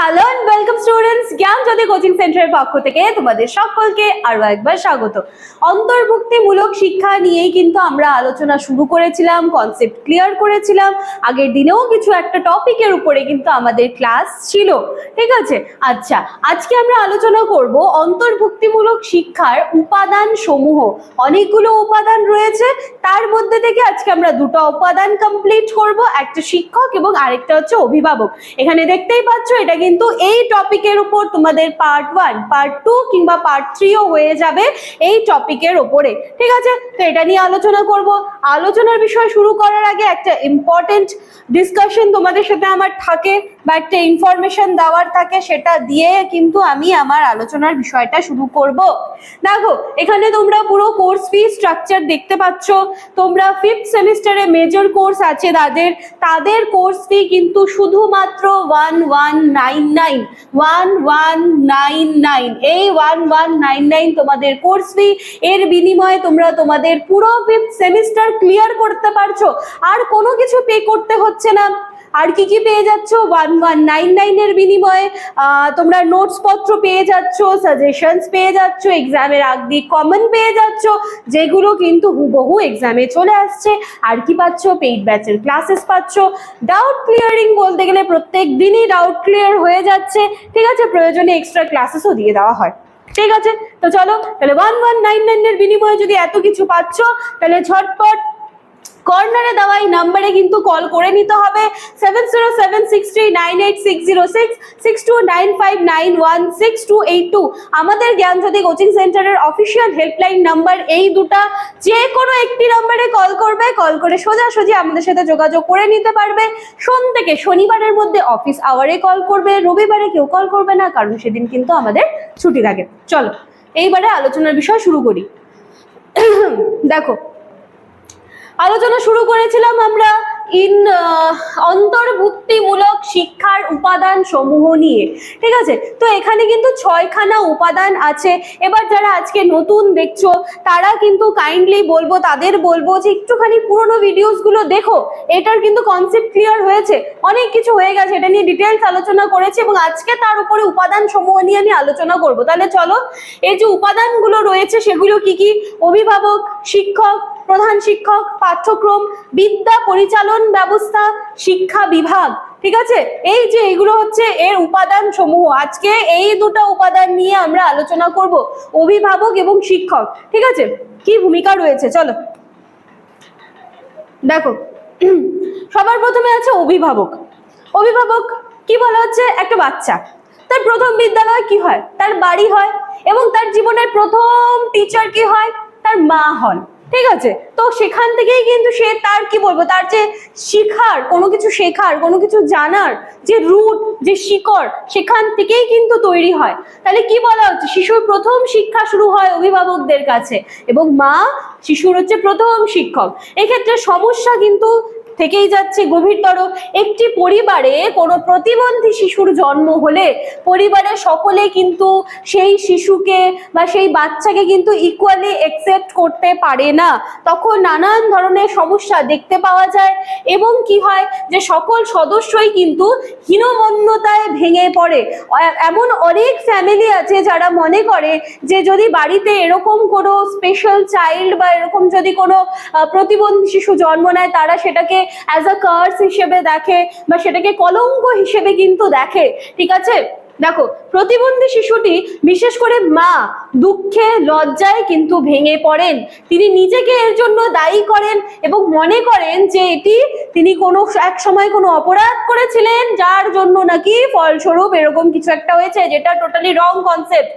Hello and welcome students জ্ঞান জ্যোতি coaching সেন্টারের পক্ষ থেকে তোমাদের সকলকে আরও একবার স্বাগত। অন্তর্ভুক্তিমূলক শিক্ষা নিয়েই কিন্তু আমরা আলোচনা শুরু করেছিলাম কনসেপ্ট ক্লিয়ার করেছিলাম। আগের দিনেও কিছু একটা টপিকের উপরে কিন্তু আমাদের ক্লাস ছিল, ঠিক আছে? আচ্ছা আজকে আমরা আলোচনা করব অন্তর্ভুক্তিমূলক শিক্ষার উপাদান সমূহ অনেকগুলো উপাদান রয়েছে, তার মধ্যে থেকে আজকে আমরা দুটো উপাদান কমপ্লিট করব, একটা শিক্ষক এবং আরেকটা হচ্ছে অভিভাবক। এখানে দেখতেই পাচ্ছ, এটা কিন্তু এই টপিকের উপর তোমাদের পার্ট ওয়ান পার্ট টু কিংবা পার্ট থ্রিও হয়ে যাবে এই টপিকের ওপরে ঠিক আছে? তো এটা নিয়ে আলোচনা করব। আলোচনার বিষয় শুরু করার আগে একটা ইম্পর্টেন্ট ডিসকাশন তোমাদের সাথে আমার থাকে বা একটা ইনফরমেশন দেওয়ার থাকে সেটা দিয়ে কিন্তু আমি আমার আলোচনার বিষয়টা শুরু করব। দেখো, এখানে তোমরা পুরো কোর্স ফি স্ট্রাকচার দেখতে পাচ্ছ। তোমরা ফিফথ সেমিস্টারে মেজর কোর্স আছে তাদের। তাদের কোর্স ফি কিন্তু শুধুমাত্র one one nine nine one one nine nine এই ওয়ান ওয়ান নাইন নাইন তোমাদের কোর্স ফি এর বিনিময়ে তোমরা তোমাদের পুরো ফিফথ সেমিস্টার ক্লিয়ার করতে পারছ। আর কোনো কিছু পে করতে হচ্ছে না। আর কি কি পেয়ে যাচ্ছ? ওয়ান ওয়ান নাইন নাইনের বিনিময়ে তোমরা নোটস পত্র পেয়ে যাচ্ছ সাজেশনস পেয়ে যাচ্ছ এক্সামের আগ দিয়ে কমন পেয়ে যাচ্ছ, যেগুলো কিন্তু হুবহু এক্সামে চলে আসছে। আর কি পাচ্ছ? পেইড ব্যাচের ক্লাসেস পাচ্ছ। ডাউট ক্লিয়ারিং বলতে গেলে প্রত্যেক দিনই ডাউট ক্লিয়ার হয়ে যাচ্ছে। ঠিক আছে? প্রয়োজনে এক্সট্রা ক্লাসেসও দিয়ে দেওয়া হয়। ঠিক আছে? তো চলো, তাহলে ওয়ান ওয়ান নাইন নাইনের বিনিময়ে যদি এত কিছু পাচ্ছ, তাহলে ঝটপট কর্নারে দেওয়া এই নাম্বারে কিন্তু কল করে নিতে হবে। Seven zero seven six three nine eight six zero six six two nine five nine one six two eight two আমাদের জ্ঞানজ্যোতি কোচিং সেন্টারের অফিসিয়াল হেল্পলাইন নাম্বার এই দুটা। যে কোনো একটি নাম্বারে কল করবে কল করে সোজাসুজি আমাদের সাথে যোগাযোগ করে নিতে পারবে। সোম থেকে শনিবারের মধ্যে অফিস আওয়ারে কল করবে, রবিবারে কেউ কল করবে না, কারণ সেদিন কিন্তু আমাদের ছুটি থাকে। চলো, এইবারে আলোচনার বিষয় শুরু করি। দেখো আলোচনা শুরু করেছিলাম আমরা ইন অন্তর্ভুক্তিমূলক শিক্ষার উপাদান সমূহ নিয়ে, ঠিক আছে? তো এখানে কিন্তু ছয়খানা উপাদান আছে। এবার যারা আজকে নতুন দেখছ, তারা কিন্তু কাইন্ডলি বলব, তাদের বলব যে একটুখানি পুরোনো ভিডিওসগুলো দেখো। এটার কিন্তু কনসেপ্ট ক্লিয়ার হয়েছে। অনেক কিছু হয়ে গেছে, এটা নিয়ে ডিটেলস আলোচনা করেছি এবং আজকে তার উপরে উপাদান সমূহ নিয়ে আমি আলোচনা করব। তাহলে চলো, এই যে উপাদানগুলো রয়েছে, সেগুলো কি কি? অভিভাবক, শিক্ষক প্রধান শিক্ষক, পাঠ্যক্রম, বিদ্যা পরিচালন ব্যবস্থা, শিক্ষা বিভাগ, ঠিক আছে? এই যে এগুলো হচ্ছে এর উপাদান সমূহ। আজকে এই দুটো উপাদান নিয়ে আমরা আলোচনা করব, অভিভাবক এবং শিক্ষক, ঠিক আছে? কি ভূমিকা রয়েছে? চলো। দেখো, সবার প্রথমে আছে অভিভাবক। অভিভাবক কি বলা হচ্ছে? একটা বাচ্চা। তার প্রথম বিদ্যালয় কি হয়? তার বাড়ি হয় এবং তার জীবনের প্রথম টিচার কি হয়? তার মা হন। ঠিক আছে? তো সেখান থেকেই কিন্তু সে তার কি বলব, তার যে শিখার, কোনো কিছু শেখার, কোনো কিছু জানার যে রুট যে শিকড়, সেখান থেকেই কিন্তু তৈরি হয়। তাহলে কি বলা হচ্ছে? শিশুর প্রথম শিক্ষা শুরু হয় অভিভাবকদের কাছে এবং মা শিশুর হচ্ছে প্রথম শিক্ষক। এক্ষেত্রে সমস্যা কিন্তু থেকেই যাচ্ছে গভীরতর একটি পরিবারে কোনো প্রতিবন্ধী শিশুর জন্ম হলে পরিবারের সকলে কিন্তু সেই শিশুকে বা সেই বাচ্চাকে কিন্তু ইকুয়ালি একসেপ্ট করতে পারে না। তখন নানান ধরনের সমস্যা দেখতে পাওয়া যায় এবং কি হয় যে সকল সদস্যই কিন্তু হীনমন্যতায় ভেঙে পড়ে। এমন অনেক ফ্যামিলি আছে যারা মনে করে যে যদি বাড়িতে এরকম কোনো স্পেশাল চাইল্ড বা এরকম যদি কোনো প্রতিবন্ধী শিশু জন্ম নেয় তারা সেটাকে অ্যাজ আ কার্স হিসেবে দেখে বা সেটাকে কলঙ্ক হিসেবে কিন্তু দেখে। ঠিক আছে? দেখো, প্রতিবন্ধী শিশুটি বিশেষ করে মা দুঃখে লজ্জায় কিন্তু ভেঙে পড়েন। তিনি নিজেকে এর জন্য দায়ী করেন এবং মনে করেন যে এটি তিনি কোনো এক সময় কোনো অপরাধ করেছিলেন, যার জন্য নাকি ফলস্বরূপ এরকম কিছু একটা হয়েছে যেটা টোটালি রং কনসেপ্ট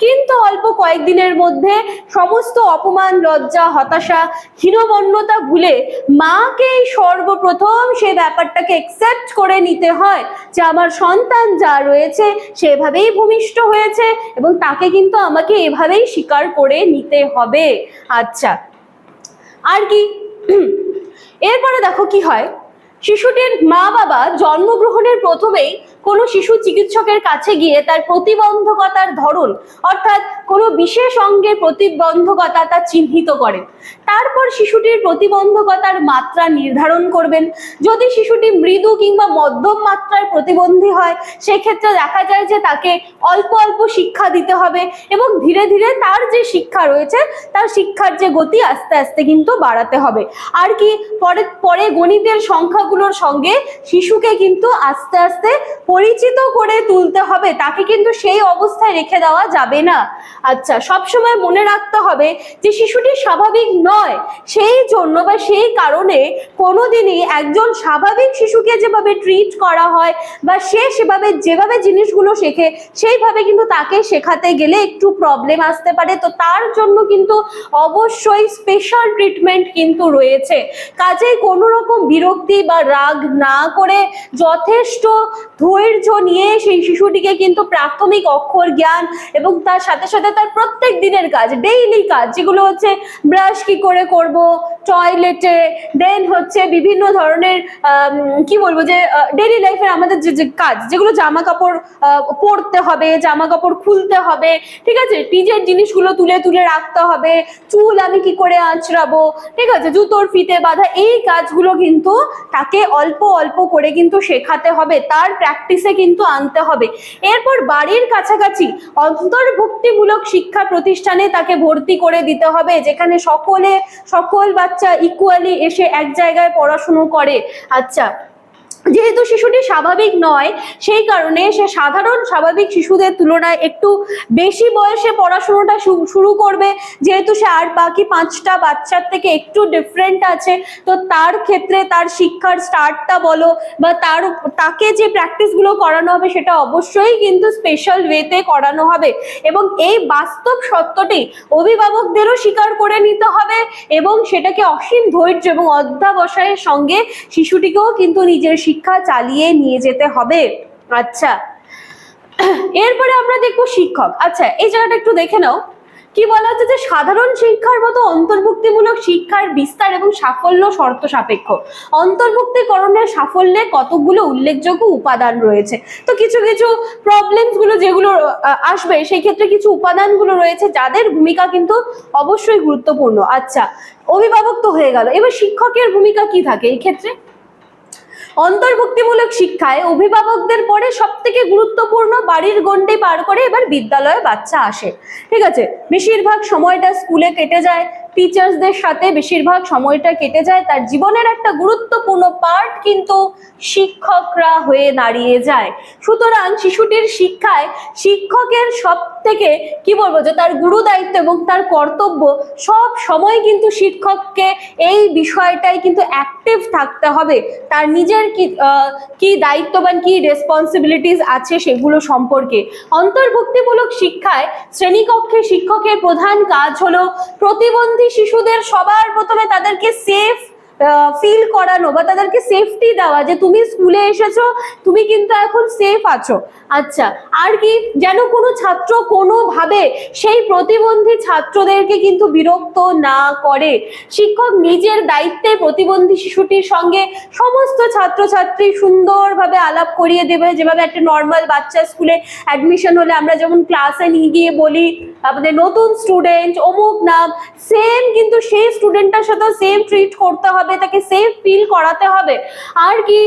কিন্তু অল্প কয়েকদিনের মধ্যে সমস্ত অপমান, লজ্জা, হতাশা, হীনমন্যতা ভুলে মাকেই সর্বপ্রথম সে ব্যাপারটাকে একসেপ্ট করে নিতে হয় যে আমার সন্তান যা রয়েছে সেভাবেই ভূমিষ্ঠ হয়েছে এবং তাকে কিন্তু আমাকে এভাবেই স্বীকার করে নিতে হবে। আচ্ছা। আর কি? এরপরে দেখো কি হয়? শিশুটির মা বাবা জন্মগ্রহণের প্রথমেই কোনো শিশু চিকিৎসকের কাছে গিয়ে তার প্রতিবন্ধকতার ধরন, অর্থাৎ কোনো বিশেষ অঙ্গে প্রতিবন্ধকতা তা চিহ্নিত করেন। তারপর শিশুটির প্রতিবন্ধকতার মাত্রা নির্ধারণ করবেন। যদি শিশুটি মৃদু কিংবা মধ্যম মাত্রায় প্রতিবন্ধী হয়, সেক্ষেত্রে দেখা যায় যে তাকে অল্প অল্প শিক্ষা দিতে হবে এবং ধীরে ধীরে তার যে শিক্ষা রয়েছে, তার শিক্ষার যে গতি আস্তে আস্তে কিন্তু বাড়াতে হবে। আর কি পরে পরে গণিতের সংখ্যাগুলোর সঙ্গে শিশুকে কিন্তু আস্তে আস্তে পরিচিত করে তুলতে হবে। তাকে কিন্তু সেই অবস্থায় রেখে দেওয়া যাবে না। আচ্ছা সবসময় মনে রাখতে হবে যে শিশুটি স্বাভাবিক নয়। সেই জন্য বা সেই কারণে কোনোদিনই একজন স্বাভাবিক শিশুকে যেভাবে ট্রিট করা হয় বা সে সেভাবে যেভাবে জিনিসগুলো শেখে, সেইভাবে কিন্তু তাকে শেখাতে গেলে একটু প্রবলেম আসতে পারে। তো তার জন্য কিন্তু অবশ্যই স্পেশাল ট্রিটমেন্ট কিন্তু রয়েছে। কাজেই কোনো রকম বিরক্তি বা রাগ না করে যথেষ্ট ধৈর্য নিয়ে সেই শিশুটিকে কিন্তু প্রাথমিক অক্ষর জ্ঞান এবং তার সাথে সাথে তার প্রত্যেক দিনের কাজ ডেইলি কাজ, যেগুলো হচ্ছে ব্রাশ কি করে করব টয়লেটে দেন হচ্ছে বিভিন্ন ধরনের কি বলব যে ডেইলি লাইফের আমাদের যে যে কাজ, যেগুলো জামা কাপড় পরতে হবে জামা কাপড় খুলতে হবে, ঠিক আছে? নিজের জিনিসগুলো তুলে তুলে রাখতে হবে, চুল আমি কি করে আঁচড়াবো, ঠিক আছে? জুতোর ফিতে বাঁধা, এই কাজগুলো কিন্তু তাকে অল্প অল্প করে কিন্তু শেখাতে হবে, তার প্র্যাকটিসে কিন্তু আনতে হবে। এরপর বাড়ির কাছাকাছি অন্তর্ভুক্তিমূলক শিক্ষা প্রতিষ্ঠানে তাকে ভর্তি করে দিতে হবে, যেখানে সকলে, সকল বাচ্চা ইকুয়ালি এসে এক জায়গায় পড়াশুনো করে। আচ্ছা যেহেতু শিশুটি স্বাভাবিক নয়, সেই কারণে সে সাধারণ স্বাভাবিক শিশুদের তুলনায় একটু বেশি বয়সে পড়াশোনাটা শুরু করবে। যেহেতু সে আর বাকি পাঁচটা বাচ্চার থেকে একটু ডিফারেন্ট আছে, তো তার ক্ষেত্রে তার শিক্ষার স্টার্টটা বলো বা তার তাকে যে প্র্যাকটিসগুলো করানো হবে সেটা অবশ্যই কিন্তু স্পেশাল ওয়েতে করানো হবে। এবং এই বাস্তব সত্যটি অভিভাবকদেরও স্বীকার করে নিতে হবে এবং সেটাকে অসীম ধৈর্য এবং অধ্যাবসায়ের সঙ্গে শিশুটিকেও কিন্তু নিজের শিক্ষা চালিয়ে নিয়ে যেতে হবে? আচ্ছা। এরপরে আমরা দেখব শিক্ষক। আচ্ছা এই জায়গাটা একটু দেখে নাও। কি বলা হচ্ছে যে সাধারণ শিক্ষার মতো অন্তর্ভুক্তিমূলক শিক্ষার বিস্তার এবং সাফল্য শর্ত সাপেক্ষ। অন্তর্ভুক্তিকরণের সাফল্যে কতগুলো উল্লেখযোগ্য উপাদান রয়েছে? তো কিছু কিছু প্রবলেমসগুলো যেগুলো আসবে, সেই ক্ষেত্রে কিছু উপাদানগুলো রয়েছে যাদের ভূমিকা কিন্তু অবশ্যই গুরুত্বপূর্ণ। আচ্ছা অভিভাবক তো হয়ে গেল। এবার শিক্ষকের ভূমিকা কি থাকে এই ক্ষেত্রে? অন্তর্ভুক্তিমূলক শিক্ষায় অভিভাবকদের পরে সব থেকে গুরুত্বপূর্ণ বাড়ির গণ্ডি পার করে এবার বিদ্যালয়ে বাচ্চা আসে। ঠিক আছে? বেশিরভাগ সময়টা স্কুলে কেটে যায়, টিচার্সদের সাথে বেশিরভাগ সময়টা কেটে যায়, তার জীবনের একটা গুরুত্বপূর্ণ পার্ট কিন্তু শিক্ষকরা হয়ে দাঁড়িয়ে যায়। সুতরাং শিশুটির শিক্ষায় শিক্ষকের সব থেকে কি বলব, যে তার গুরু দায়িত্ব এবং তার কর্তব্য সব সময় কিন্তু শিক্ষককে এই বিষয়টাই কিন্তু অ্যাক্টিভ থাকতে হবে। তার নিজের কি আহ, কি দায়িত্ববান কি রেসপন্সিবিলিটিস আছে সেগুলো সম্পর্কে? অন্তর্ভুক্তিমূলক শিক্ষায় শ্রেণীকক্ষে শিক্ষকের প্রধান কাজ হলো প্রতিবন্ধী শিশুদের সবার প্রথমে তাদেরকে সেফ ফিল করানো বা তাদেরকে সেফটি দেওয়া যে তুমি স্কুলে এসেছ, তুমি কিন্তু এখন সেফ আছো। আচ্ছা আর কি যেন কোনো ছাত্র কোনোভাবে সেই প্রতিবন্ধী ছাত্রদেরকে কিন্তু বিরক্ত না করে। শিক্ষক নিজের দায়িত্বে প্রতিবন্ধী শিশুটির সঙ্গে সমস্ত ছাত্রছাত্রী সুন্দরভাবে আলাপ করিয়ে দেবে। যেভাবে একটা নর্মাল বাচ্চা স্কুলে অ্যাডমিশন হলে আমরা যেমন ক্লাসে নিয়ে গিয়ে বলি আমাদের নতুন স্টুডেন্ট অমুক নাম সেম কিন্তু সেই স্টুডেন্টটার সাথেও সেম ট্রিট করতে হবে। তাকে সেফ ফিল করাতে হবে। আর কি,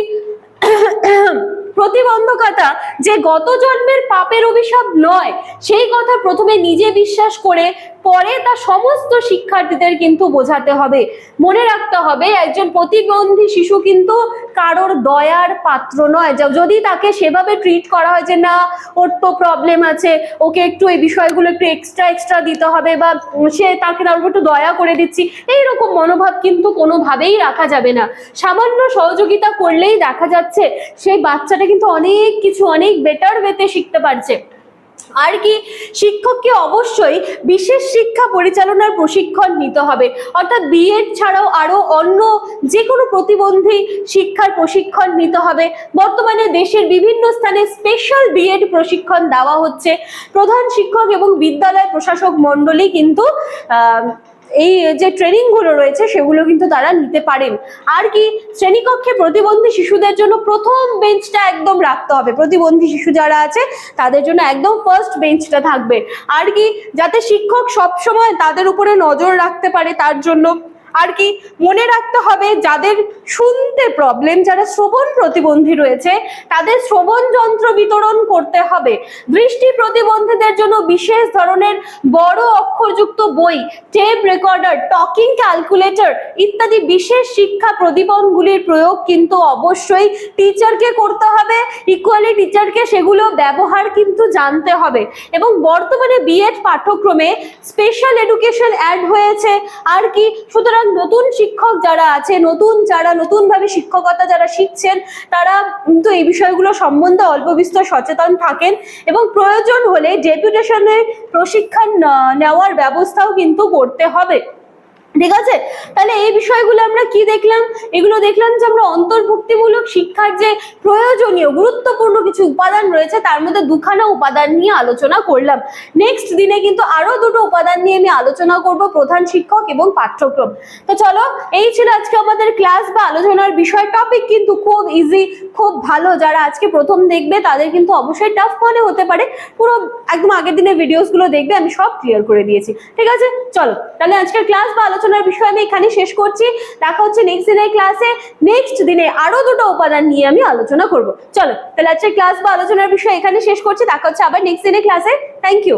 প্রতিবন্ধকতা যে গত জন্মের পাপের অভিশাপ নয়, সেই কথা প্রথমে নিজে বিশ্বাস করে পরে তা সমস্ত শিক্ষার্থীদের কিন্তু বোঝাতে হবে। মনে রাখতে হবে, একজন প্রতিবন্ধী শিশু কিন্তু কারোর দয়ার পাত্র নয়। যদি তাকে সেভাবে ট্রিট করা হয় যে, না, ওর তো প্রবলেম আছে, ওকে একটু এই বিষয়গুলো একটু এক্সট্রা এক্সট্রা দিতে হবে বা সে তাকে তার উপর একটু দয়া করে দিচ্ছি, এইরকম মনোভাব কিন্তু কোনোভাবেই রাখা যাবে না। সামান্য সহযোগিতা করলেই দেখা যাচ্ছে, সেই বাচ্চাটা কিন্তু অনেক কিছু অনেক বেটার ওয়েতে শিখতে পারছে। আর কি? শিক্ষককে অবশ্যই বিশেষ শিক্ষা পরিচালনার প্রশিক্ষণ নিতে হবে। অর্থাৎ বিএড ছাড়াও আরও অন্য যে কোনো প্রতিবন্ধী শিক্ষার প্রশিক্ষণ নিতে হবে। বর্তমানে দেশের বিভিন্ন স্থানে স্পেশাল বিএড প্রশিক্ষণ দেওয়া হচ্ছে। প্রধান শিক্ষক এবং বিদ্যালয় প্রশাসক মণ্ডলী কিন্তু এই যে ট্রেনিংগুলো রয়েছে, সেগুলো কিন্তু তারা নিতে পারেন। আর কি, শ্রেণীকক্ষে প্রতিবন্ধী শিশুদের জন্য প্রথম বেঞ্চটা একদম রাখতে হবে। প্রতিবন্ধী শিশু যারা আছে, তাদের জন্য একদম ফার্স্ট বেঞ্চটা থাকবে। আর কি, যাতে শিক্ষক সব সময় তাদের উপরে নজর রাখতে পারে, তার জন্য আর কি মনে রাখতে হবে, যাদের শুনতে প্রবলেম যারা শ্রবণ প্রতিবন্ধী রয়েছে, তাদের শ্রবণ যন্ত্র বিতরণ করতে হবে। দৃষ্টি প্রতিবন্ধীদের জন্য বিশেষ ধরনের বড় অক্ষরযুক্ত বই টেপ রেকর্ডার টকিং ক্যালকুলেটর ইত্যাদি বিশেষ শিক্ষা প্রদীপনগুলির প্রয়োগ কিন্তু অবশ্যই টিচারকে করতে হবে। ইকুয়ালি টিচারকে সেগুলো ব্যবহার কিন্তু জানতে হবে। এবং বর্তমানে বিএড পাঠ্যক্রমে স্পেশাল এডুকেশন অ্যাড হয়েছে। আর কি সুতরাং নতুন শিক্ষক যারা আছে, নতুন যারা, নতুনভাবে শিক্ষকতা যারা শিখছেন, তারা কিন্তু এই বিষয়গুলো সম্বন্ধে অল্প বিস্তর সচেতন থাকেন এবং প্রয়োজন হলে ডেপুটেশনে প্রশিক্ষণ নেওয়ার ব্যবস্থাও কিন্তু করতে হবে। ঠিক আছে? তাহলে এই বিষয়গুলো আমরা কি দেখলাম? এগুলো দেখলাম যে আমরা অন্তর্ভুক্তিমূলক শিক্ষার যে প্রয়োজনীয়, গুরুত্বপূর্ণ কিছু উপাদান রয়েছে, তার মধ্যে দুখানা উপাদান নিয়ে আলোচনা করলাম। নেক্সট দিনে কিন্তু আরও দুটো উপাদান নিয়ে আমি আলোচনা করব, প্রধান শিক্ষক এবং পাঠ্যক্রম। তো চলো, এই ছিল আজকে আমাদের ক্লাস বা আলোচনার বিষয়। টপিক কিন্তু খুব ইজি খুব ভালো। যারা আজকে প্রথম দেখবে, তাদের কিন্তু অবশ্যই টাফ মনে হতে পারে। পুরো একদম আগের দিনের ভিডিওসগুলো দেখবে, আমি সব ক্লিয়ার করে দিয়েছি। ঠিক আছে? চলো, তাহলে আজকের ক্লাস বা আলোচনার বিষয় আমি এখানে শেষ করছি। দেখা হচ্ছে নেক্সট দিনের ক্লাসে নেক্সট দিনে আরও দুটো উপাদান নিয়ে আমি আলোচনা করব। চলো, তাহলে আজকের ক্লাস বা আলোচনার বিষয় এখানে শেষ করছি। দেখা হচ্ছে আবার নেক্সট দিনের ক্লাসে থ্যাংক ইউ